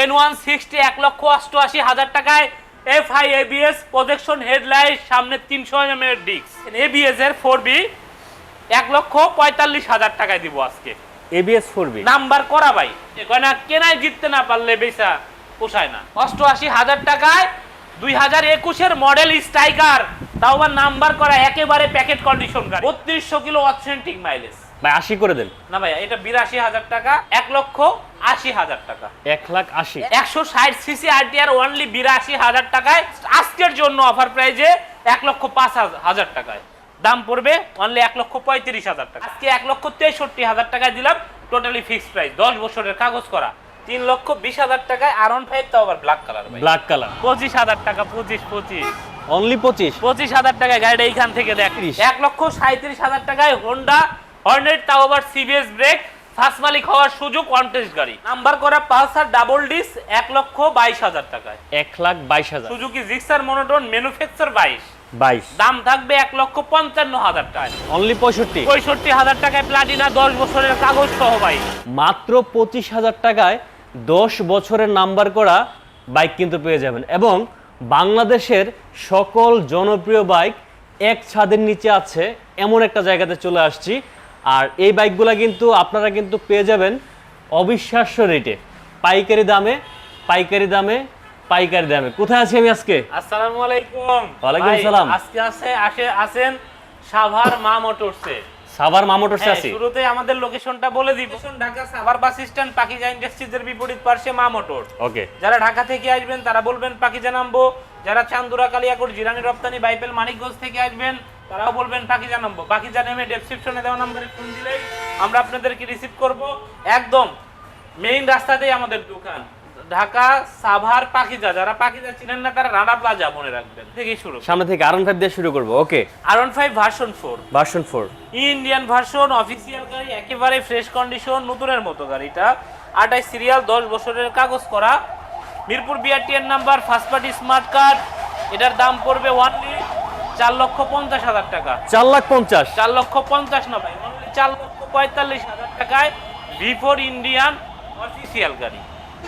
N one sixty এক লক্ষ অষ্টআশি হাজার টাকায় F I ABS projection headlight সামনে তিনশো এম এর ডিস্ক এবিএস এর ফোর বি এক লক্ষ পঁয়তাল্লিশ হাজার টাকায় দিব আজকে। এবিএস ফোর বি নাম্বার করা ভাই। না কেনায় জিততে না পারলে বেচা পোষায় না। অষ্টআশি হাজার টাকায় দুই হাজার একুশের মডেল স্ট্রাইকার তাও আবার নাম্বার করা একেবারে প্যাকেট কন্ডিশন গাড়ি। বত্রিশশো কিলো অথেন্টিক মাইলেজ ভাই আশি করে দেন। না ভাইয়া এটা বিরাশি হাজার টাকা এক লক্ষ আশি হাজার টাকা। এক লাখ আশি। একশো ষাট সিসি আরটিআর অনলি বিরাশি হাজার টাকায় আজকের জন্য অফার প্রাইজে এক লক্ষ পাঁচ হাজার টাকায়। দাম পড়বে অনলি এক লক্ষ পঁয়ত্রিশ হাজার টাকা। আজকে এক লক্ষ তেষট্টি হাজার টাকায় দিলাম টোটালি ফিক্সড প্রাইস দশ বছরের কাগজ করা। তিন লক্ষ বিশ হাজার টাকায় আর অন ফাইভ তাও আবার ব্ল্যাক কালার ব্ল্যাক কালার পঁচিশ হাজার টাকা পঁচিশ পঁচিশ। অনলি পঁচিশ। পঁচিশ হাজার টাকায় গাড়িটা এইখান থেকে দেখ এক লক্ষ সাঁত্রিশ হাজার টাকায় হোন্ডা হর্নেট তাও আবার সিবিএস ব্রেক ফার্স্ট মালিক হওয়ার সুযোগ কন্টেস্ট গাড়ি। নাম্বার করা পালসার ডাবল ডিস এক লক্ষ বাইশ হাজার টাকায়। এক লাখ বাইশ হাজার। সুজুকি জিক্সার মনোটন ম্যানুফ্যাকচার বাইশ। বাইশ। দাম থাকবে এক লক্ষ পঞ্চান্ন হাজার টাকায়। অনলি পঁয়ষট্টি। পঁয়ষট্টি হাজার টাকায় প্লাটিনা দশ বছরের কাগজ সহ ভাই মাত্র পঁচিশ হাজার টাকায় দশ বছরের নাম্বার করা বাইক কিন্তু পেয়ে যাবেন। এবং বাংলাদেশের সকল জনপ্রিয় বাইক এক ছাদের নিচে আছে। এমন একটা জায়গাতে চলে আসছি। আর এই বাইকগুলা কিন্তু আপনারা কিন্তু পেয়ে যাবেন অবিশ্বাস্য রেটে। পাইকারি দামে পাইকারি দামে পাইকারি দামে। কোথায় আছি আমি আজকে? আসসালামু আলাইকুম। ওয়ালাইকুম আসসালাম। আজকে আছে আসে আছেন সাভার মা মোটরসে। সাভার মামোটরসে হ্যাঁ, আছি। শুরুতে আমাদের লোকেশনটা বলে দিব। Location Dhaka Savar bus stand Pakiza ইন্ডাস্ট্রিজের বিপরীত পার্শ্বে মা মোটর। ওকে। যারা ঢাকা থেকে আসবেন তারা বলবেন পাকিজা নামবো। যারা চান্দুরা কালিয়াকোট জিরানি রপ্তানি বাইপেল মানিকগঞ্জ থেকে আসবেন তারাও বলবেন পাকিজা নামবো পাকিজা নেমে ডেসক্রিপশনে দেওয়া নাম্বারে ফোন দিলেই আমরা আপনাদেরকে রিসিভ করব। একদম মেইন রাস্তাতেই আমাদের দোকান। ঢাকা সাভার পাকিজা। যারা পাকিজা চিনেন না তারা রানা প্লাজা মনে রাখবেন। থেকেই শুরু সামনে থেকে আরন ফাইভ দিয়ে শুরু করব। Okay R one five version four version four Indian version official গাড়ি একেবারে ফ্রেশ কন্ডিশন নতুনের মতো গাড়িটা। আটাই সিরিয়াল দশ বছরের কাগজ করা। Mirpur বিআরটিএন number first party smart card এটার দাম পড়বে ওয়ানলি চার লক্ষ পঞ্চাশ হাজার টাকা। চার লাখ পঞ্চাশ। চার লক্ষ পঞ্চাশ না ভাই চার লক্ষ পঁয়তাল্লিশ হাজার টাকায় ভি ফোর ইন্ডিয়ান অফিসিয়াল গাড়ি।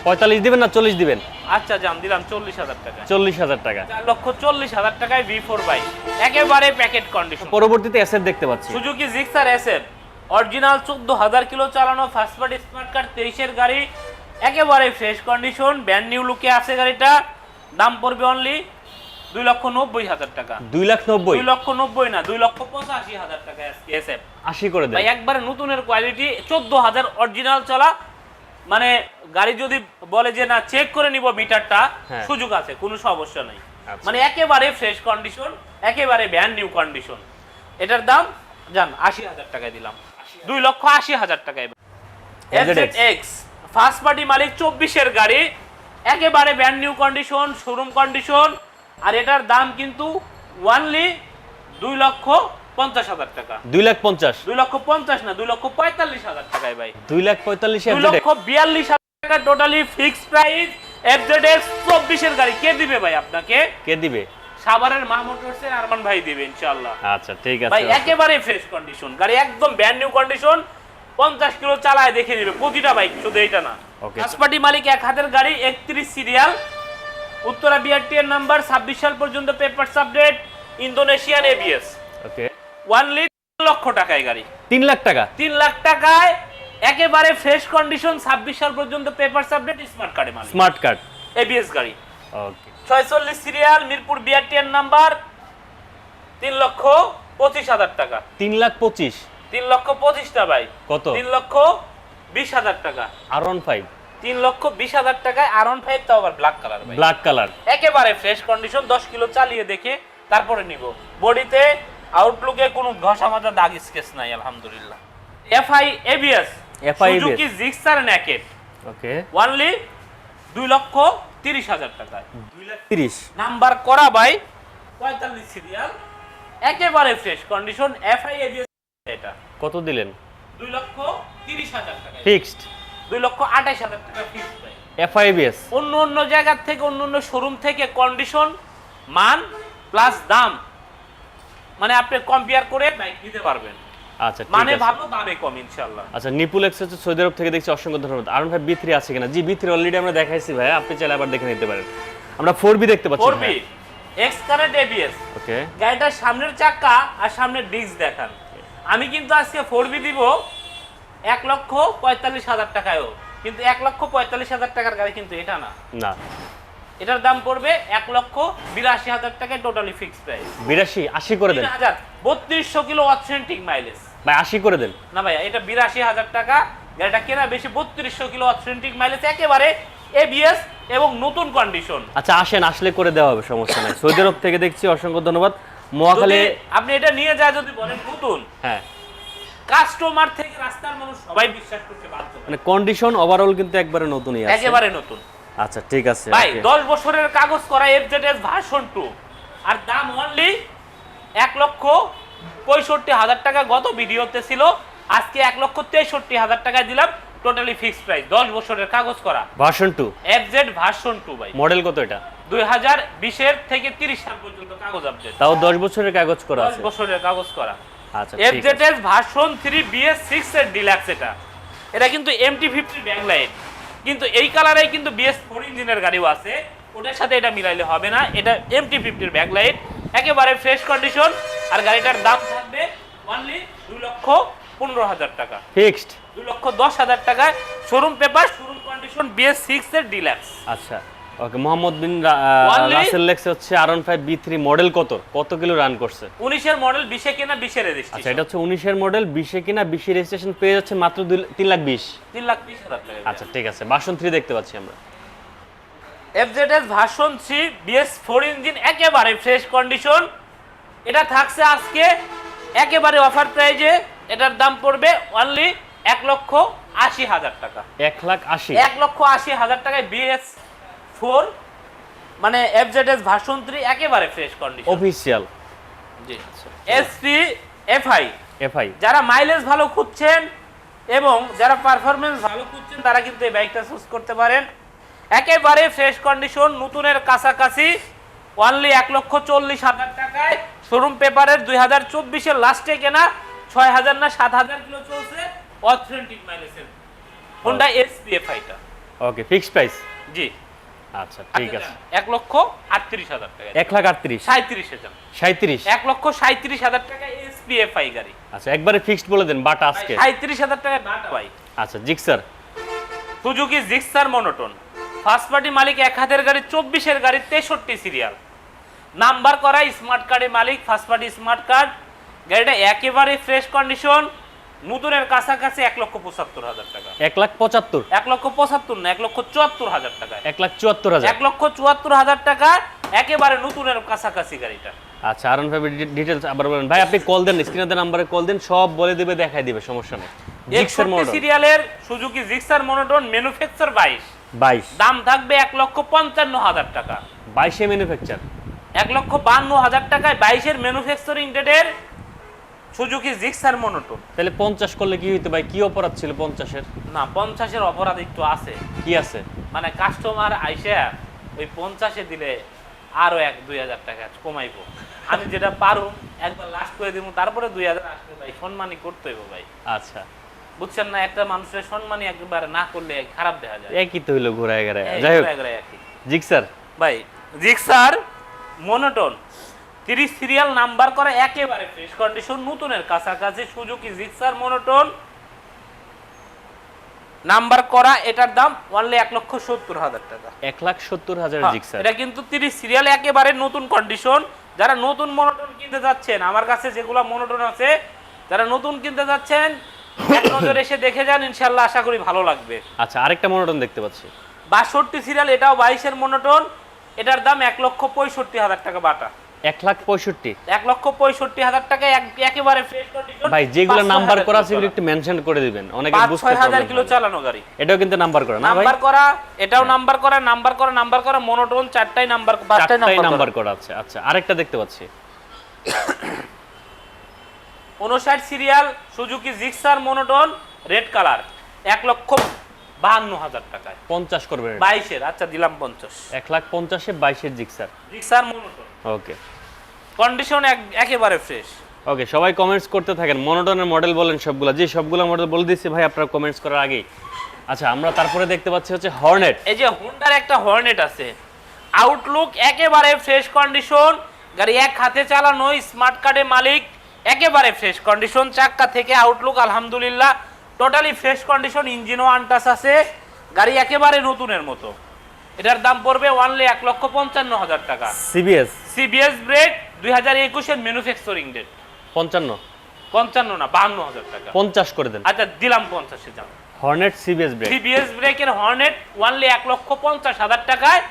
পঁয়তাল্লিশ দিবেন না চল্লিশ দিবেন? আচ্ছা জান দিলাম চল্লিশ হাজার টাকা। চল্লিশ হাজার টাকা। চার লক্ষ চল্লিশ হাজার টাকায় ভি ফোর বাইক একেবারে প্যাকেট কন্ডিশন পরবর্তীতে অ্যাসেট দেখতে পাচ্ছি। সুজুকি জিক্সার এসএফ অরিজিনাল চোদ্দ হাজার কিলো চালানো ফার্স্ট পার্টি স্মার্ট কার্ড তেইশের গাড়ি একেবারে ফ্রেশ কন্ডিশন ব্যান্ড নিউ লুকে আছে গাড়িটা দাম পড়বে অনলি দুই লক্ষ নব্বই হাজার টাকা। দুই লাখ নব্বই? দুই লক্ষ নব্বই না দুই লক্ষ পঁচাশি হাজার টাকা এসএফ আশি করে ভাই একবারে নতুনের কোয়ালিটি চোদ্দ হাজার অরিজিনাল চলা। মানে গাড়ি যদি বলে যে না চেক করে নিব মিটারটা হ্যাঁ। সুযোগ আছে কোনো সমস্যা নাই। আচ্ছা। মানে একেবারে ফ্রেশ কন্ডিশন একেবারে ব্যান্ড নিউ কন্ডিশন এটার দাম জান আশি হাজার টাকায় দিলাম। দুই লক্ষ আশি হাজার টাকায় এক্স ফার্স্ট পার্টি মালিক চব্বিশের গাড়ি একেবারে brand new condition showroom condition আর এটার দাম কিন্তু ওয়ানলি দুই লক্ষ পঞ্চাশ হাজার টাকা। দুই লাখ পঞ্চাশ। দুই লক্ষ পঞ্চাশ না দুই লক্ষ পঁয়তাল্লিশ হাজার টাকায় ভাই। দুই লাখ পঁয়তাল্লিশ দুই লক্ষ বিয়াল্লিশ হাজার টাকা টোটালি ফিক্স প্রাইস এফজেডএক্স চব্বিশের গাড়ি। কে দিবে ভাই আপনাকে? কে দিবে? সাভারের মা মোটরসের আরমান ভাই দিবে ইনশাল্লাহ আচ্ছা ঠিক আছে ভাই একেবারে ফ্রেশ কন্ডিশন গাড়ি একদম ব্যান্ড নিউ কন্ডিশন পঞ্চাশ কিলো চালায় দেখে নিবে। প্রতিটা বাইক শুধু এইটা না. হাসপাটি মালিক এক হাতের গাড়ি একত্রিশ সিরিয়াল উত্তরা বিআরটি এর নাম্বার ছাব্বিশ সাল পর্যন্ত paper update Indonesian ABS okay only lakh টাকায় গাড়ি। তিন লাখ টাকা? তিন লাখ টাকায় একেবারে ফ্রেশ কন্ডিশন ছাব্বিশ সাল পর্যন্ত পেপার আপডেট স্মার্ট কার্ডে মালিক। স্মার্ট কার্ড এবিএস গাড়ি। ওকে ছয়চল্লিশ সিরিয়াল মিরপুর বিআরটি এর নাম্বার তিন লক্ষ পঁচিশ হাজার টাকা। তিন লাখ পঁচিশ? তিন লক্ষ পঁচিশটা ভাই। কত? তিন লক্ষ বিশ হাজার টাকা। আরন ফাইভ তিন লক্ষ বিশ হাজার টাকায় আর ওয়ান ফাইভ তাও আবার ব্ল্যাক কালার ব্ল্যাক কালার একেবারে ফ্রেশ কন্ডিশন দশ কিলো চালিয়ে দেখে তারপরে নিব। বডিতে আউটলুকে কোনো ঘষা মাজা দাগ স্কেচ নাই আলহামদুলিল্লাহ। FI ABS ABS Suzuki Gixxer naked okay only দুই লক্ষ তিরিশ হাজার টাকায়। তিরিশ। নাম্বার করা ভাই পঁয়তাল্লিশ সিরিয়াল একেবারে ফ্রেশ কন্ডিশন এফআই এবিএস এটা। কত দিলেন? দুই লক্ষ তিরিশ হাজার টাকা ফিক্সড দুই লক্ষ আঠাশ হাজার টাকা ফিক্স এফআইবিএস অন্য অন্য জায়গার থেকে অন্য অন্য শোরুম থেকে কন্ডিশন মান প্লাস দাম। মানে আপনি কম্পেয়ার করে বাইক নিতে পারবেন। আচ্ছা মানে ভালো দামে কম ইনশাল্লাহ আচ্ছা নিপুল এক্স হচ্ছে সৌদি আরব থেকে দেখছি অসংখ্য ধন্যবাদ। আরন ভাই বি থ্রি আছে কিনা? জি বি থ্রি অলরেডি আমরা দেখাইছি ভাই আপনি চাইলে আবার দেখে নিতে পারেন। আমরা ফোর বি দেখতে পাচ্ছি four B X current ABS okay গাড়িটার সামনের চাকা আর সামনের ডিস্ক দেখান। আমি কিন্তু আজকে ফোর বি দিব এক লক্ষ পঁয়তাল্লিশ হাজার টাকায়ও। কিন্তু এক লক্ষ পঁয়তাল্লিশ হাজার টাকার গাড়ি কিন্তু এটা না। না। এটার দাম পড়বে এক লক্ষ বিরাশি হাজার টাকায় টোটালি ফিক্স প্রাইস বিরাশি আশি করে দেন। হাজার বত্রিশশো কিলো অথেন্টিক মাইলেজ ভাই আশি করে দেন। না ভাইয়া এটা বিরাশি হাজার টাকা। গাড়িটা কেনা বেশি বত্রিশশো কিলো অথেন্টিক মাইলেজ একেবারে এবিএস এবং নতুন কন্ডিশন আচ্ছা আসেন আসলে করে দেওয়া হবে সমস্যা নাই। সৌদি আরব থেকে দেখছি অসংখ্য ধন্যবাদ। মহাখালী আপনি এটা নিয়ে যায় যদি বলেন নতুন। হ্যাঁ। কাস্টমার থেকে রাস্তার মানুষ সবাই বিশ্বাস করতে বাধ্য মানে কন্ডিশন ওভারঅল কিন্তু একবারে নতুনই আছে। একেবারে নতুন। আচ্ছা ঠিক আছে ভাই okay. দশ বছরের কাগজ করা এফজেডএস ভার্সন টু আর দাম অনলি এক লক্ষ পঁয়ষট্টি হাজার টাকা। গত ভিডিওতে ছিল আজকে এক লক্ষ তেষট্টি হাজার টাকায় দিলাম টোটালি ফিক্সড প্রাইস দশ বছরের কাগজ করা। Version two FZ version two ভাই। মডেল কত এটা? দুই হাজার বিশের থেকে তিরিশ সাল পর্যন্ত কাগজ আপডেট তাও দশ বছরের কাগজ করা আছে। বছরের কাগজ করা। FZS version three BS six এর ডিলাক্স এটা। এটা কিন্তু এমটি ফিফটি ব্যাকলাইট কিন্তু এই কালারে কিন্তু বিএস ফোর ইঞ্জিনের গাড়িও আছে। ওটার সাথে এটা মিলাইলে হবে না। এটা এমটি ফিফটির ব্যাকলাইট একেবারে ফ্রেশ কন্ডিশন আর গাড়িটার দাম থাকবে অনলি দুই লক্ষ পনেরো হাজার টাকা। ফিক্সড দুই লক্ষ দশ হাজার টাকায়। Showroom paper showroom condition BS six এর ডিলাক্স আচ্ছা। ওকে মোহাম্মদ বিন রাসেল লেক্স হচ্ছে R five B three model কত? কত কিলো রান করছে? উনিশের মডেল বিশে কেনা বিশের আচ্ছা এটা হচ্ছে উনিশের মডেল বিশে কিনা বিশে রেজিস্ট্রেশন পেয়ে যাচ্ছে মাত্র তিন লাখ বিশ। তিন লাখ বিশ হাজার আচ্ছা ঠিক আছে বাসন থ্রি দেখতে পাচ্ছি আমরা। FZS version three BS four engine একেবারে ফ্রেশ কন্ডিশন এটা থাকছে আজকে একেবারে অফার প্রাইজে এটার দাম পড়বে অনলি এক লক্ষ আশি হাজার টাকা। এক লাখ আশি। এক লক্ষ আশি হাজার টাকায় বিএস ফোর মানে এফজেডএস ভার্সন থ্রি একেবারে ফ্রেশ কন্ডিশন অফিসিয়াল জি। এসপি এফআই এফআই যারা মাইলেজ ভালো খুঁজছেন এবং যারা পারফরমেন্স ভালো খুঁজছেন তারা কিন্তু এই বাইকটা চুজ করতে পারেন। একেবারে ফ্রেশ কন্ডিশন নতুনের কাছাকাছি অনলি এক লক্ষ চল্লিশ হাজার টাকায়। শোরুম পেপারের দুই হাজার চব্বিশের লাস্টে কেনা ছয় হাজার না সাত হাজার কিলো চলছে। অথেন্টিক মাইলেজের হোন্ডা এসপিএফআইটা ওকে ফিক্সড প্রাইস জি। আচ্ছা ঠিক আছে। এক লক্ষ আটত্রিশ হাজার টাকা এক লাখ আটত্রিশ? সাঁত্রিশ হাজার। সাঁত্রিশ এক লক্ষ সাঁত্রিশ হাজার টাকা এসপিএফআই গাড়ি। আচ্ছা একবারে ফিক্সড বলে দেন বাটা আজকে। সাঁত্রিশ হাজার টাকা বাটা ভাই। আচ্ছা Gixxer? Suzuki Gixxer monotone. First party মালিক এক হাতের গাড়ি চব্বিশের গাড়ি তেষট্টি সিরিয়াল নাম্বার করা স্মার্ট কার্ডের মালিক ফার্স্ট পার্টি স্মার্ট কার্ড গাড়িটা একেবারে ফ্রেশ কন্ডিশন নতুনের কাছাকাছি এক লক্ষ পঁচাত্তর হাজার টাকা। এক লাখ পঁচাত্তর? এক লক্ষ পঁচাত্তর না এক লক্ষ চুয়াত্তর হাজার টাকা। এক লাখ চুয়াত্তর হাজার? এক লক্ষ চুয়াত্তর হাজার টাকা একেবারে নতুনের কাছাকাছি গাড়িটা। আচ্ছা আরন ভাই ডিটেলস আবার বলেন। ভাই আপনি কল দেন স্ক্রিনে নাম্বারে কল দেন সব বলে দিবে দেখাই দিবে সমস্যা নেই। জিক্সার মডেল সিরিয়ালের সুজুকি জিক্সার মনোটন ম্যানুফ্যাকচার বাইশ। বাইশ। দাম থাকবে এক লক্ষ পঞ্চান্ন হাজার টাকা। বাইশে ম্যানুফ্যাকচার এক লক্ষ বান্ন হাজার টাকায় বাইশের ম্যানুফ্যাকচারিং ডেটের সুজুকি জিক্সার মনোটন। তাহলে পঞ্চাশ করলে কি হইতো ভাই কি অপরাধ ছিল পঞ্চাশের? না পঞ্চাশের অপরাধ একটু আছে। কি আছে? মানে কাস্টমার আইসা ওই পঞ্চাশে দিলে আরও এক দুই হাজার টাকা কমাইবো। আমি যেটা পারুম একবার লাস্ট করে দিব তারপরে দুই হাজার আসবে ভাই সম্মানই করতে হইব ভাই। আচ্ছা। বুঝছেন না একটা মানুষের সম্মানই একবারে না করলে খারাপ দেখা যায়। একই তো হইল ঘোরায় এই যাই হোক। জিক্সার? ভাই জিক্সার মনোটন। তিরিশ সিরিয়াল নাম্বার করা একেবারে ফ্রেশ কন্ডিশন নতুনের কাছাকাছি সুজুকি জিক্সার মনোটন নাম্বার করা এটার দাম অনলি এক লক্ষ সত্তর হাজার টাকা। এক লাখ সত্তর হাজার হ্যাঁ, জিক্সার এটা কিন্তু তিরিশ সিরিয়াল একেবারে নতুন কন্ডিশন যারা নতুন মনোটন কিনতে যাচ্ছেন আমার কাছে যেগুলো মনোটন আছে যারা নতুন কিনতে যাচ্ছেন এক নজর এসে দেখে যান ইনশাল্লাহ আশা করি ভালো লাগবে। আচ্ছা আরেকটা মনোটন দেখতে পাচ্ছি। বাষট্টি সিরিয়াল এটাও বাইশের মনোটন এটার দাম এক লক্ষ পঁয়ষট্টি হাজার টাকা বাটা। এক লাখ পঁয়ষট্টি। এক লক্ষ পঁয়ষট্টি হাজার টাকা একেবারে ফ্রেশ কন্ডিশন ভাই যেগুলো নাম্বার করা আছে সেগুলো একটু মেনশন করে দিবেন। অনেকে বুঝতে ছয় হাজার কিলো চালানো গাড়ি। এটাও কিন্তু নাম্বার করা না নাম্বার করা এটাও নাম্বার করা নাম্বার করা নাম্বার করা মনোটন চারটাই নাম্বার পাঁচটাই নাম্বার করা। আছে। আচ্ছা আরেকটা দেখতে পাচ্ছি। উনষাট serial Suzuki Gixxer monotone red colour এক লক্ষ বাহান্ন হাজার টাকায়। পঞ্চাশ করবেন। বাইশের আচ্ছা দিলাম পঞ্চাশ। এক লাখ পঞ্চাশে বাইশের Gixxer Gixxer monotone. Okay. Condition একেবারে ফ্রেশ। ওকে সবাই কমেন্টস করতে থাকেন। মনোটনের মডেল বলেন সবগুলো। যে সবগুলো মডেল বলে দিচ্ছি ভাই আপনারা কমেন্টস করার আগেই। আচ্ছা আমরা তারপরে দেখতে পাচ্ছি হচ্ছে হর্নেট এই যে হুন্ডার একটা হর্নেট আছে। আউটলুক একেবারে ফ্রেশ কন্ডিশন গাড়ি এক হাতে চালানো স্মার্ট কার্ডের মালিক। একেবারে ফ্রেশ কন্ডিশন চাক্কা থেকে আউটলুক আলহামদুলিল্লাহ। টোটালি ফ্রেশ কন্ডিশন ইঞ্জিনও আনটাস আছে গাড়ি একেবারে নতুনের মতো। এটার দাম পড়বে ওয়ানলি এক লক্ষ পঞ্চান্ন হাজার টাকা। সিবিএস সিবিএস ব্রেক দুই হাজার একুশের ম্যানুফ্যাকচারিং ডেট পঞ্চান্ন? পঞ্চান্ন না বাহান্ন হাজার টাকা। পঞ্চাশ করে দেন। আচ্ছা দিলাম পঞ্চাশে যান। হর্নেট সিবিএস ব্রেক সিবিএস ব্রেকের হর্নেট ওয়ানলি এক লক্ষ পঞ্চাশ হাজার টাকায়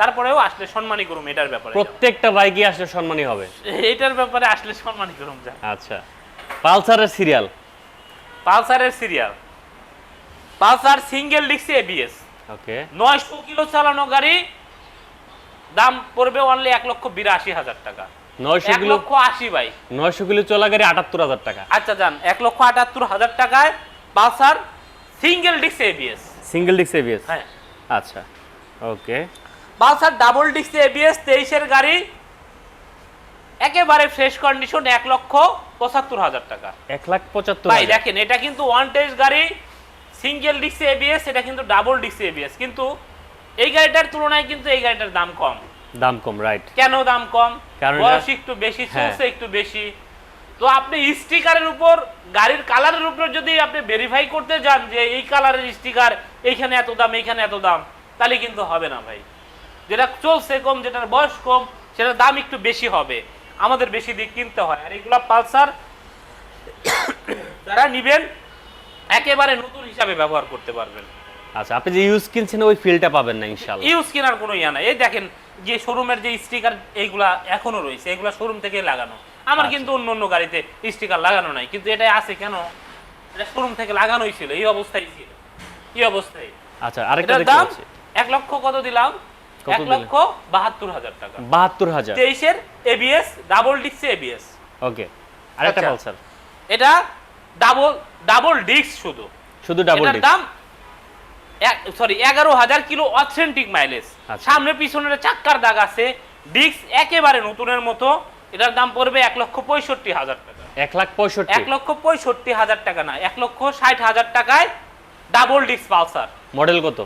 তারপরেও আসলে সম্মানী করুম এটার ব্যাপারে প্রত্যেকটা বাইকই আসলে সম্মানী হবে। এটার ব্যাপারে আসলে সম্মানী করুম যা আচ্ছা। পালসারের সিরিয়াল পালসারের সিরিয়াল। পালসার সিঙ্গেল ডিক্সি এবিএস ওকে। নয়শো কিলো চালানো গাড়ি দাম পড়বে অনলি এক লক্ষ বিরাশি হাজার টাকা। নয়শো এক কিলো লক্ষ আশি বাই নয়শো কিলো চলা গাড়ি আটাত্তর হাজার টাকা। আচ্ছা যান। এক লক্ষ আটাত্তর হাজার টাকায় পালসার সিঙ্গেল ডিক্স এবিএস সিঙ্গেল ডিক্স এবিএস হ্যাঁ। আচ্ছা ওকে। পালসার ডাবল ডিক্স এবিএস তেইশের গাড়ি একেবারে ফ্রেশ কন্ডিশন এক লক্ষ পঁচাত্তর হাজার টাকা। এক লাখ পঁচাত্তর ভাই। দেখেন এটা কিন্তু ওয়ান টেস্ট গাড়ি সিঙ্গেল এবিএস এটা কিন্তু ডাবল এবিএস কিন্তু এই গাড়িটার তুলনায় কিন্তু এই গাড়িটার দাম কম। দাম কম রাইট কেন দাম কম? বয়স একটু বেশি হ্যাঁ। চলছে একটু বেশি। তো আপনি স্টিকারের উপর গাড়ির কালারের উপর যদি আপনি ভেরিফাই করতে যান যে এই কালারের স্টিকার এইখানে এত দাম এইখানে এত দাম তাহলে কিন্তু হবে না ভাই। যেটা চলছে কম যেটার বয়স কম সেটার দাম একটু বেশি হবে। আমাদের বেশি দিক কিনতে হয়। আর এগুলা পালসার যারা নিবেন একেবারে নতুন হিসাবে ব্যবহার করতে পারবেন। আচ্ছা আপনি যে ইউজ কিনছেন ওই ফিলটা পাবেন না ইনশাল্লাহ ইউজ কেনার কোনো ইয়া নাই। এই দেখেন যে শোরুমের যে স্টিকার এইগুলা এখনও রয়েছে এগুলা শোরুম থেকে লাগানো। আমার আচ্ছা। কিন্তু অন্য অন্য গাড়িতে স্টিকার লাগানো নাই কিন্তু এটা আছে কেন? এটা শোরুম থেকে লাগানোই ছিল এই অবস্থায় ছিল। এই অবস্থায়। আচ্ছা আরেকটা দাম এক লক্ষ কত দিলাম? এক লক্ষ বাহাত্তর হাজার টাকা। বাহাত্তর হাজার। তেইশের এবিএস ডাবল ডিক্স এবিএস ওকে আরেকটা। পালসার এটা ডাবল ডাবল ডিক্স শুধু। শুধু ডাবল এটার ডিস্ক দাম সরি এগারো হাজার কিলো অথেন্টিক মাইলেজ। সামনে পিছনের চাক্কার দাগ আছে। ডিস্ক একেবারে নতুনের মতো। এটার দাম পড়বে এক লক্ষ পঁয়ষট্টি হাজার টাকা। এক লাখ পঁয়ষট্টি। এক লক্ষ পঁয়ষট্টি হাজার টাকা না এক লক্ষ ষাট হাজার টাকায় ডাবল ডিস্ক পালসার। মডেল কত?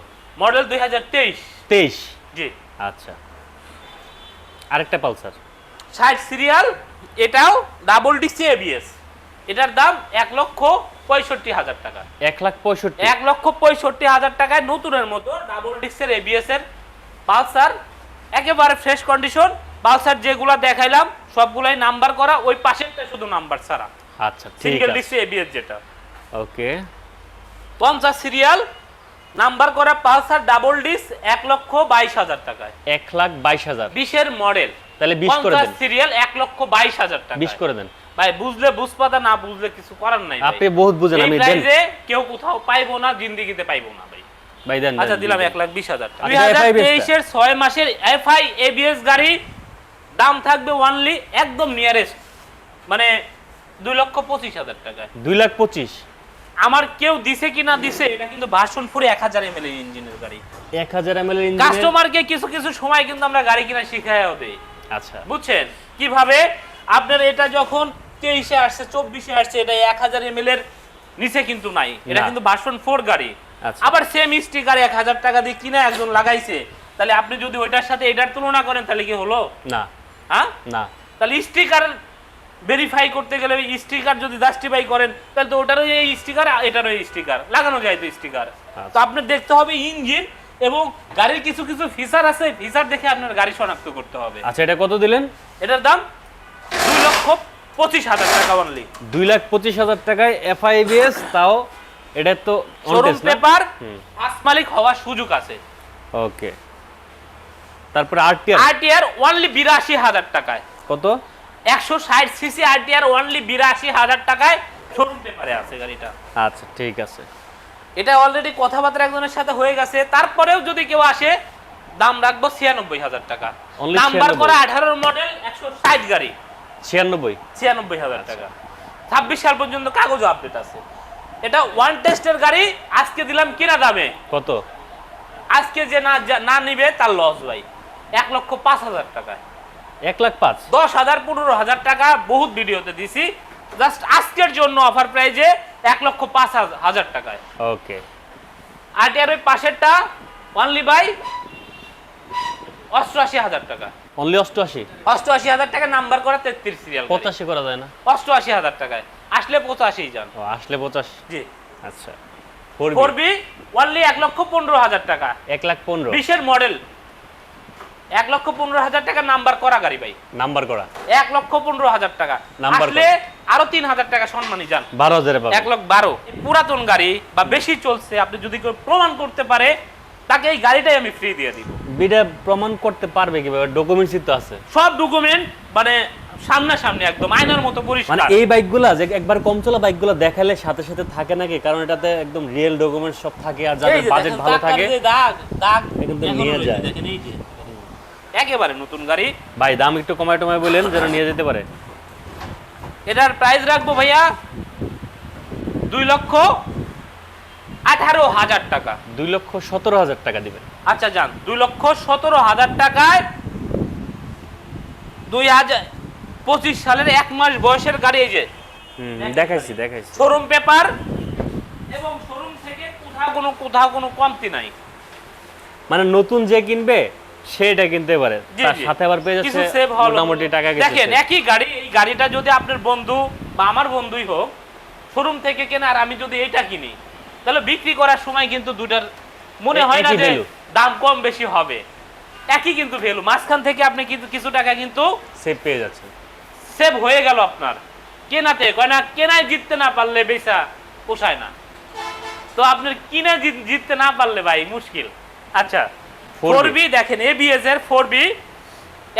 মডেল দুই হাজার তেইশ। তেইশ। জি। আচ্ছা। আরেকটা পালসার। ষাট সিরিয়াল এটাও ডাবল ডিস্ক এবিএস এটার দাম এক লক্ষ পঁয়ষট্টি হাজার টাকা। এক লাখ পঁয়ষট্টি। এক লক্ষ পঁয়ষট্টি হাজার টাকায় নতুনের মতো ডাবল ডিস্কের এবিএস এর পালসার। একেবারে ফ্রেশ কন্ডিশন পালসার যেগুলা দেখাইলাম সবগুলাই নাম্বার করা ওই পাশেরটা শুধু নাম্বার ছাড়া। আচ্ছা সিঙ্গেল আছে। এবিএস যেটা। ওকে। পঞ্চাশ সিরিয়াল নাম্বার করা পালসার ডাবল ডিস্ক এক লক্ষ বাইশ হাজার টাকায়। এক লাখ বাইশ হাজার। বিশের মডেল। তাহলে বিশ করে দেন। সিরিয়াল এক লক্ষ বাইশ হাজার টাকা বিশ করে দেন। ভাই বুঝলে বুঝপাতা না বুঝলে কিছু করার নাই আপনি বহুত বুঝেন আমি দেন। প্রাইজে কেউ কোথাও পাইবো না জিন্দিগিতে পাইবো না ভাই। ভাই দেন আচ্ছা দিলাম। এক লাখ বিশ হাজার টাকা। আচ্ছা, দুই হাজার তেইশের ছয় মাসের এফআই এবিএস গাড়ি দাম থাকবে ওয়ানলি একদম নিয়ারেস্ট মানে দুই লক্ষ পঁচিশ হাজার টাকায়। দুই লাখ পঁচিশ। আমার কেউ দিছে কি না দিছে এটা কিন্তু ভাষণপুরে এক হাজার এম এল ইঞ্জিনের গাড়ি। এক হাজার এম এল ইঞ্জিন কাস্টমারকে কিছু কিছু সময় কিন্তু আমরা গাড়ি কিনা শিখাইও দেই। আচ্ছা। বুঝছেন? কীভাবে? আপনার এটা যখন তেইশে আসছে চব্বিশে আসছে এটা এক হাজার এম এর নিচে কিন্তু নাই। এটা কিন্তু ভার্সন ফোর গাড়ি। আচ্ছা। আবার সেম স্টিকার এক হাজার টাকা দিয়ে কিনে একজন লাগাইছে। তাহলে আপনি যদি ওইটার সাথে এটার তুলনা করেন তাহলে কি হলো? না। হ্যাঁ? না। তাহলে স্টিকার ভেরিফাই করতে গেলে স্টিকার যদি জাস্টিফাই করেন তাহলে তো ওটারও এই স্টিকার এটারও এই স্টিকার লাগানো যায় তো স্টিকার আচ্ছা। তো আপনার দেখতে হবে ইঞ্জিন এবং গাড়ির কিছু কিছু ফিচার আছে ফিচার দেখে আপনার গাড়ি শনাক্ত করতে হবে। আচ্ছা এটা কত দিলেন? এটার দাম দুই লক্ষ পঁচিশ হাজার টাকা অনলি দুই লাখ পঁচিশ হাজার টাকায় এফআইবিএস তাও এটা তো শোরুম পেপার। ফার্স্ট মালিক হওয়ার সুযোগ আছে। ওকে তারপরে আরটিআর আরটিআর অনলি বিরাশি হাজার টাকায়। কত? একশো ষাট সিসি আরটিআর অনলি বিরাশি হাজার টাকায় শোরুম পেপারে আছে গাড়িটা। আচ্ছা ঠিক আছে। এটা অলরেডি কথাবার্তা একজনের সাথে হয়ে গেছে। তারপরেও যদি কেউ আসে দাম রাখব ছিয়ানব্বই হাজার টাকা। নাম্বার করা আঠারোর মডেল একশো ষাট গাড়ি। ছিয়ানব্বই? ছিয়ানব্বই হাজার টাকা। ছাব্বিশ সাল পর্যন্ত কাগজও আপডেট আছে। এটা ওয়ান টেস্টের গাড়ি আজকে দিলাম কিনা দামে। কত? আজকে যে না না নিবে তার লস ভাই। এক লক্ষ পাঁচ হাজার টাকায়। এক লাখ পাঁচ। দশ হাজার পনেরো হাজার টাকা বহুত ভিডিওতে দিছি। জাস্ট আজকের জন্য অফার প্রাইজে এক লক্ষ পাঁচ হাজার- টাকায়। ওকে। আর এর ওই পাশেরটা অনলি বাই অষ্টআশি হাজার টাকা। অনলি অষ্টআশি? অষ্টআশি হাজার টাকা নাম্বার করা তেত্রিশ সিরিয়াল পঁচাশি করা যায় না? অষ্টআশি হাজার টাকায়। আসলে পঁচাশি যান। ও আসলে পঁচাশি? জি। আচ্ছা। ফোর ফোর বি অনলি এক লক্ষ পনেরো হাজার টাকা। এক লাখ পনেরো। বিশের মডেল এক লক্ষ পনেরো হাজার টাকা নাম্বার করা গাড়ি ভাই। নাম্বার করা। এক লক্ষ পনেরো হাজার টাকা। নাম্বার আসলে আরও তিন হাজার টাকা সম্মানী যান। বারো হাজারে এক লক্ষ বারো। পুরাতন গাড়ি বা বেশি চলছে আপনি যদি প্রমাণ করতে পারে তাকে এই গাড়িটাই আমি ফ্রি দিয়ে দিব। বিটা প্রমাণ করতে পারবে কীভাবে? ডকুমেন্টসই তো আছে। সব ডকুমেন্ট মানে সামনাসামনি একদম আয়নার মতো মানে এই বাইকগুলা যে একবার কম চলা বাইকগুলো দেখালে সাথে সাথে থাকে নাকি? কারণ এটাতে একদম রিয়েল ডকুমেন্ট সব থাকে আর যাদের বাজেট ভালো থাকে দাগ, দাগ নিয়ে যায়। একেবারে নতুন গাড়ি। ভাই দাম একটু কমায় টমায় বলেন যেন নিয়ে যেতে পারে। এটার প্রাইস রাখব ভাইয়া দুই লক্ষ আঠারো হাজার টাকা। দুই লক্ষ সতেরো হাজার টাকা দিবেন। আচ্ছা যান। দুই লক্ষ সতেরো হাজার টাকায় দুই হাজার পঁচিশ সালের এক মাস বয়সের গাড়ি এই যে। দেখাইছি দেখাইছি। শোরুম পেপার এবং শোরুম থেকে কোথাও কোনো কোথাও কোনো কমতি নাই। মানে নতুন যে কিনবে সেটা কিনতে পারে তার সাথে আবার পেয়ে কিছু যাচ্ছে সেভ হলো মোটামুটি টাকা কিছু দেখেন একই গাড়ি এই গাড়িটা যদি আপনার বন্ধু বা আমার বন্ধুই হোক শোরুম থেকে কেনা আর আমি যদি এইটা কিনি তাহলে বিক্রি করার সময় কিন্তু দুটার মনে হয় না যে দাম কম বেশি হবে। একই কিন্তু ভ্যালু মাঝখান থেকে আপনি কিন্তু কিছু টাকা কিন্তু সেভ পেয়ে যাচ্ছে সেভ হয়ে গেল আপনার। কেনাতে কয় না কেনায় জিততে না পারলে বেচা পোষায় না। তো আপনার কিনে জিত- জিততে না পারলে ভাই মুশকিল। আচ্ছা 4B ফোর বি দেখেন এবিএস এর ফোর বি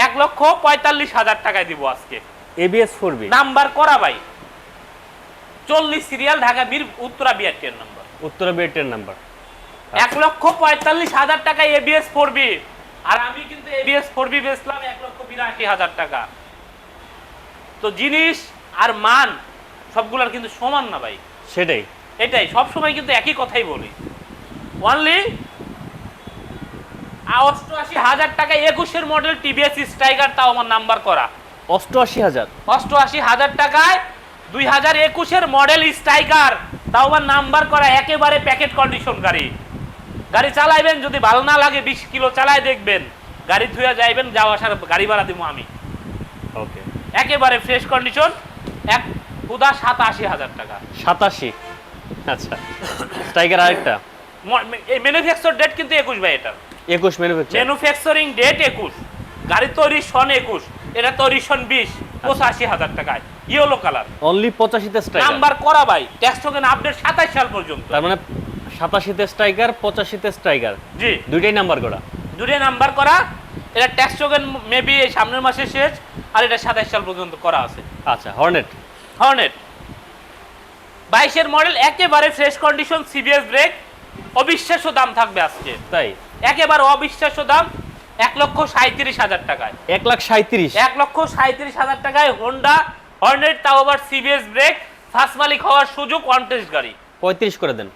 এক লক্ষ পঁয়তাল্লিশ হাজার টাকায় দিব আজকে। এবিএস ফোর বি নাম্বার করা ভাই। চল্লিশ সিরিয়াল ঢাকা বীর উত্তরা বিআরটির নাম্বার উত্তরা বিয়েটের নাম্বার এক লক্ষ পঁয়তাল্লিশ হাজার টাকায় এবিএস ফোর বি আর আমি কিন্তু এবিএস ফোর বি বেচলাম এক লক্ষ বিরাশি হাজার টাকা। তো জিনিস আর মান সবগুলোর কিন্তু সমান না ভাই। সেটাই। এটাই সব সময় কিন্তু একই কথাই বলি। অনলি অষ্টআশি হাজার টাকা একুশের মডেল টিভিএস স্ট্রাইকার তাও আমার নাম্বার করা। অষ্টআশি হাজার? অষ্টআশি হাজার টাকায় দুই হাজার একুশের মডেল স্ট্রাইকার তাও আমার নাম্বার করা একেবারে প্যাকেট কন্ডিশন গাড়ি। গাড়ি চালাইবেন যদি ভালো না লাগে বিশ কিলো চালায় দেখবেন। গাড়ি ধুয়ে যাইবেন যাওয়া আসার গাড়ি ভাড়া দিব আমি। ওকে। একেবারে ফ্রেশ কন্ডিশন এক খুদা সাতাশি হাজার টাকা। সাতাশি? আচ্ছা। স্ট্রাইকার আরেকটা? এই ম্যানুফ্যাকচার ডেট কিন্তু একুশ ভাই এটা। একুশ ম্যানুফ্যাকচার ম্যানুফ্যাকচারিং ডেট একুশ। গাড়ি তৈরি সন একুশ। এটা তৈরি সন বিশ। পঁচাশি হাজার টাকায়। ইয়েলো কালার অনলি পঁচাশিতে নাম্বার করা ভাই। ট্যাক্স টোকেন আপডেট সাতাশ সাল পর্যন্ত। তার মানে সাতাশিতে স্ট্রাইকার পঁচাশিতে স্ট্রাইকার জি। দুইটাই নাম্বার করা। দুটোই নাম্বার করা। এটা ট্যাক্স টোকেন মেবি এই সামনের মাসে শেষ আর এটা সাতাশ সাল পর্যন্ত করা আছে। আচ্ছা হর্নেট হর্নেট বাইশের মডেল একেবারে ফ্রেশ কন্ডিশন সিবিএস ব্রেক অবিশ্বাস্য দাম থাকবে আজকে। তাই? একেবারে অবিশ্বাস্য দাম এক লক্ষ সাঁত্রিশ হাজার টাকায়। এক লাখ সাঁত্রিশ এক লক্ষ সাঁত্রিশ হাজার টাকায় হোন্ডা হর্নেট তাও আবার সিবিএস ব্রেক ফার্স্ট মালিক হওয়ার সুযোগ কন্টেস্ট গাড়ি। পঁয়ত্রিশ করে দেন।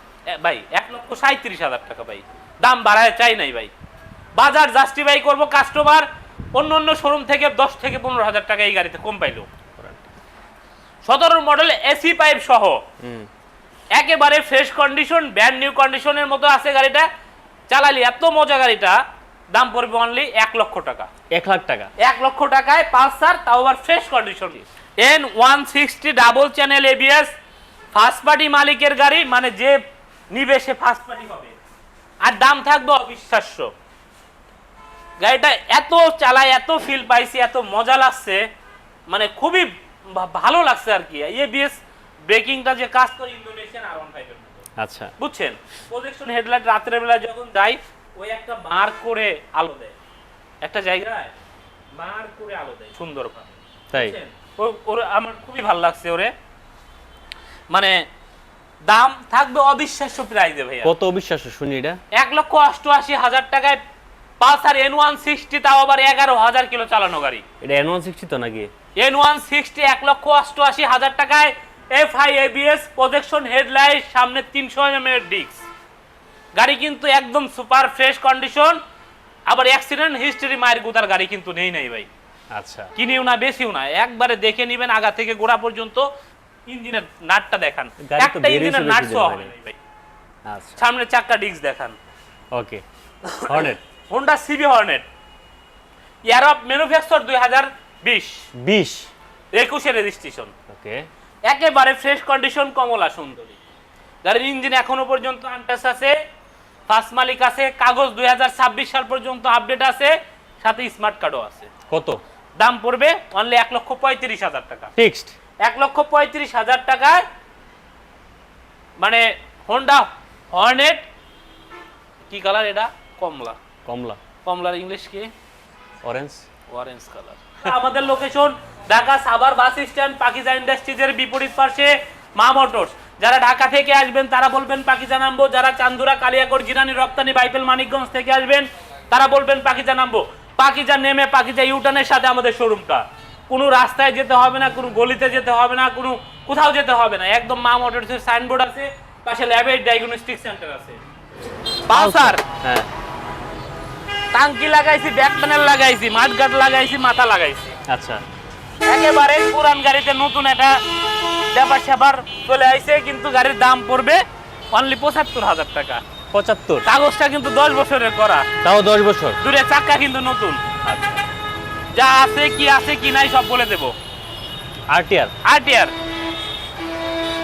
ভাই এক লক্ষ সাঁত্রিশ হাজার টাকা ভাই। দাম বাড়ায় চাই নাই ভাই। বাজার জাস্টিফাই করব কাস্টমার অন্য অন্য শোরুম থেকে দশ থেকে পনেরো হাজার টাকা এই গাড়িতে কম পাইলো। সতেরো মডেল এসি পাইপ সহ। একেবারে ফ্রেশ কন্ডিশন ব্যান্ড নিউ কন্ডিশনের মতো আছে গাড়িটা। চালালি এত মজা গাড়িটা দাম পড়বে অনলি এক লক্ষ টাকা। এক লাখ টাকা। এক লক্ষ টাকায় পালসার তাও আবার fresh condition N one sixty double channel ABS first party মালিকের গাড়ি মানে যে নিবে সে ফার্স্ট পার্টি হবে। আর দাম থাকবে অবিশ্বাস্য। গাড়িটা এত চালায় এত ফিল পাইছি এত মজা লাগছে মানে খুবই ভালো লাগছে আর কি। এবিএস ব্রেকিংটা যে কাজ করে ইন্দোনেশিয়ান আর ওয়ান ফাইভের আচ্ছা। বুঝছেন? প্রজেকশন হেডলাইট রাতের বেলা যখন যাই ওই একটা বার করে আলো দেয়। একটা জায়গায় বার করে আলো দেয় সুন্দর তাই? ওর আমার খুবই ভালো লাগছে ওরে। মানে দাম থাকবে অবিশ্বাস্য প্রাইজে ভাইয়া। কত অবিশ্বাস্য শুনি এটা। এক লক্ষ অষ্টআশি হাজার টাকায় পালসার এন ওয়ান সিক্সটি তাও আবার এগারো হাজার কিলো চালানো গাড়ি। এটা এন ওয়ান সিক্সটি তো নাকি? এন ওয়ান সিক্সটি এক লক্ষ অষ্টআশি হাজার টাকায় F I ABS projection headlight সামনে তিনশো এম এর ডিস্ক। গাড়ি কিন্তু একদম সুপার ফ্রেশ কন্ডিশন আবার অ্যাক্সিডেন্ট হিস্টরি মায়ের গুতার গাড়ি কিন্তু নেই নাই ভাই। আচ্ছা। কিনেও না বেশিও না একবারে দেখে নেবেন আগা থেকে গোড়া পর্যন্ত ইঞ্জিনের নাটটা দেখান। একটা ইঞ্জিনের নাট সহ হবে ভাই। আচ্ছা। সামনে চাক্কা ডিস্ক দেখান। Okay. Hornet? Honda CB Hornet. Year of manufacture দুই হাজার বিশ। বিশ। একুশে রেজিস্ট্রেশন। ওকে। একেবারে ফ্রেশ কন্ডিশন কমলা সুন্দরী। গাড়ির ইঞ্জিন এখনও পর্যন্ত আনটাস আছে ফার্স্ট মালিক আছে কাগজ দুই সাল পর্যন্ত আপডেট আছে সাথে স্মার্ট কার্ডও আছে। কত? দাম পড়বে অনলি এক লক্ষ পঁয়ত্রিশ হাজার টাকা। ফিক্সড এক লক্ষ পঁয়ত্রিশ হাজার টাকায় মানে হোন্ডা হর্নেট কি কালার এটা? কমলা। কমলা। কমলার ইংলিশ কি? অরেঞ্জ অরেঞ্জ কালার আমাদের location Dhaka Savar bus stand Pakiza ইন্ডাস্ট্রিজের বিপরীত পাশে মা মোটরস। যারা ঢাকা থেকে আসবেন তারা বলবেন পাকিজা নামবো। যারা চান্দুরা কালিয়াকড় জিরানি রপ্তানি বাইপেল মানিকগঞ্জ থেকে আসবেন তারা বলবেন পাকিজা নামবো। পাকিজা নেমে পাকিজা ইউটার্নের সাথে আমাদের শোরুমটা কোনো রাস্তায় যেতে হবে না কোনো গলিতে যেতে হবে না কোনো কোথাও যেতে হবে না। একদম মা মোটরসের সাইনবোর্ড আছে পাশে ল্যাবের ডায়াগনস্টিক সেন্টার আছে। পালসার হ্যাঁ। টাঙ্কি লাগাইছি ব্যাক প্যানেল লাগাইছি মাঠগাট লাগাইছি মাথা লাগাইছি। আচ্ছা। একেবারে পুরান গাড়িতে নতুন একটা ব্যাপার স্যাপার চলে আইছে কিন্তু গাড়ির দাম পড়বে অনলি পঁচাত্তর হাজার টাকা। পঁচাত্তর? কাগজটা কিন্তু দশ বছরের করা। তাও দশ বছর? দূরে চাক্কা কিন্তু নতুন। আচ্ছা। যা আছে কি আছে কি নাই সব বলে দেবো। আরটিআর আরটিআর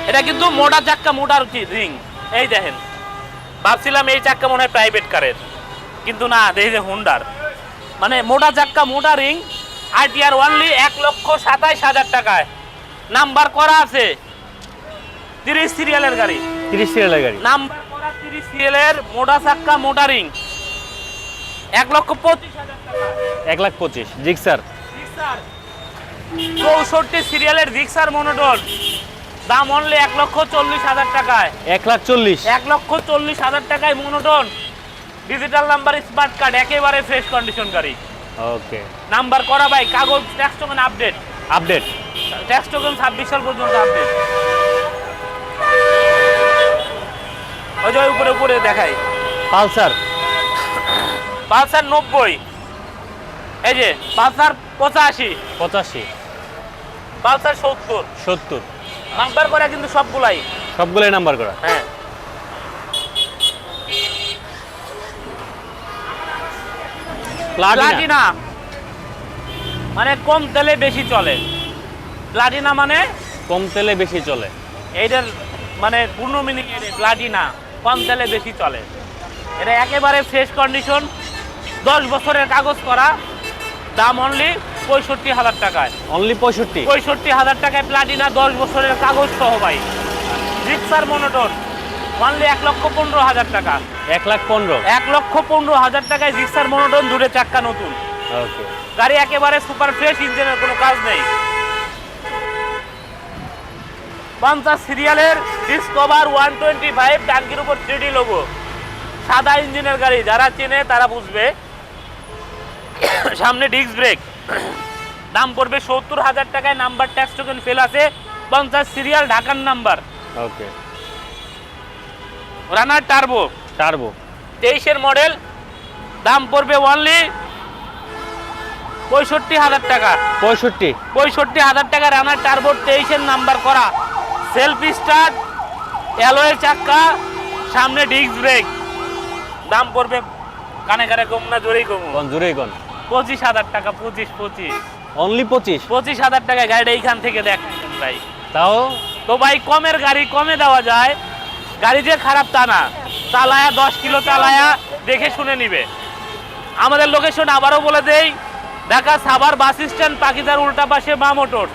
এটা কিন্তু মোটা চাক্কা মোটার কি রিং এই দেখেন ভাবছিলাম এই চাক্কা মনে হয় প্রাইভেট কারের কিন্তু না দেখি যে হুন্ডার মানে মোটা চাক্কা মোটা রিং আরটিআর ওয়ানলি এক লক্ষ সাতাইশ হাজার টাকায়। নাম্বার করা আছে তিরিশ সিরিয়ালের গাড়ি। তিরিশ সিরিয়ালের গাড়ি। নাম্বার করা তিরিশ সিরিয়ালের মোটা চাক্কা মোটা রিং। এক লক্ষ পঁচিশ হাজার টাকা। এক লাখ পঁচিশ। জিক্সার রিক্সার চৌষট্টি সিরিয়ালের রিক্সার মনোটন দাম অনলি এক লক্ষ চল্লিশ হাজার টাকায়। এক লাখ চল্লিশ। এক লক্ষ চল্লিশ হাজার টাকায় monotone digital number smart card একেবারে ফ্রেশ কন্ডিশন গাড়ি। ওকে নাম্বার করা ভাই কাগজ tax token update update tax token ছাব্বিশ সাল পর্যন্ত আপডেট ওই যে উপরে উপরে দেখাই। পালসার। পালসার নব্বই। এই যে পালসার পঁচাশি। পঁচাশি। পালসার সত্তর। সত্তর। নাম্বার করা কিন্তু সবগুলাই। সবগুলোই নাম্বার করা। হ্যাঁ। প্লাটিনা মানে কম তেলে বেশি চলে। প্লাটিনা মানে? কম তেলে বেশি চলে। এইটার মানে পূর্ণ মিনিং প্লাটিনা কম তেলে বেশি চলে। এটা একেবারে ফ্রেশ কন্ডিশন দশ বছরের কাগজ করা দাম অনলি পঁয়ষট্টি হাজার টাকায়। অনলি পঁয়ষট্টি? পঁয়ষট্টি হাজার টাকায় প্লাটিনা দশ বছরের কাগজ সহ ভাই। রিক্সার মনোটন অনলি এক লক্ষ পনেরো হাজার টাকা। এক লাখ পনেরো? এক লক্ষ পনেরো হাজার টাকায় রিক্সার মনোটন দূরে চাক্কা নতুন। ওকে। গাড়ি একেবারে সুপার ফ্রেশ ইঞ্জিনের কোনো কাজ নেই। পঞ্চাশ সিরিয়ালের ডিসকভার ওয়ান টোয়েন্টি ফাইভ ট্যাঙ্কির উপর থ্রিডি লোগো। সাদা ইঞ্জিনের গাড়ি যারা চেনে তারা বুঝবে। সামনে ডিস্ক ব্রেক। দাম পড়বে সত্তর হাজার টাকায় নাম্বার ট্যাক্স টোকেন ফেল আছে। পঞ্চাশ সিরিয়াল ঢাকার number. Okay. Runner Turbo. Turbo. তেইশের মডেল দাম পড়বে অনলি পঁয়ষট্টি হাজার টাকা। পঁয়ষট্টি। পঁয়ষট্টি হাজার টাকা রানার টার্বো তেইশের নাম্বার করা। সেলফ স্টার্ট অ্যালোয়ের চাক্কা সামনে ডিস্ক ব্রেক দাম পড়বে কানে কানে কম না জোরেই কম জুড়েই কোন? পঁচিশ হাজার টাকা পঁচিশ পঁচিশ। অনলি পঁচিশ? পঁচিশ হাজার টাকা গাড়িটা এইখান থেকে দেখেন ভাই তাও? তো ভাই কমের গাড়ি কমে দেওয়া যায়। গাড়ি যে খারাপ তা না। চালায়া, দশ কিলো চালায়া দেখে শুনে নিবে। আমাদের লোকেশন আবারও বলে দেই, ঢাকা সাভার বাস স্ট্যান্ড, পাকিজার উল্টা পাশে মা মোটর।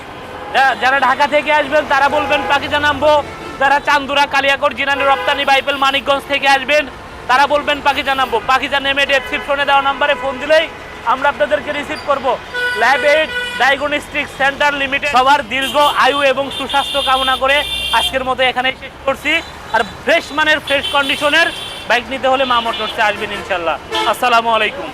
যারা ঢাকা থেকে আসবেন, তারা বলবেন, পাকিজা নামবো। যারা চান্দুরা কালিয়াকড় জিনানি, রপ্তানি, বাইপেল, মানিকগঞ্জ থেকে আসবেন, তারা বলবেন, পাকিজা নামবো। পাকিজা নেমে ডেসক্রিপশনে দেওয়া নাম্বারে ফোন দিলেই আমরা আপনাদেরকে রিসিভ করব। Lab Aid Diagnostic Centre Limited সবার দীর্ঘ আয়ু এবং সুস্বাস্থ্য কামনা করে আজকের মতো এখানে শেষ করছি। আর ফ্রেশ মানের ফ্রেশ কন্ডিশনের বাইক নিতে হলে মা মোটরসে আসবেন ইনশাল্লাহ আসসালামু আলাইকুম।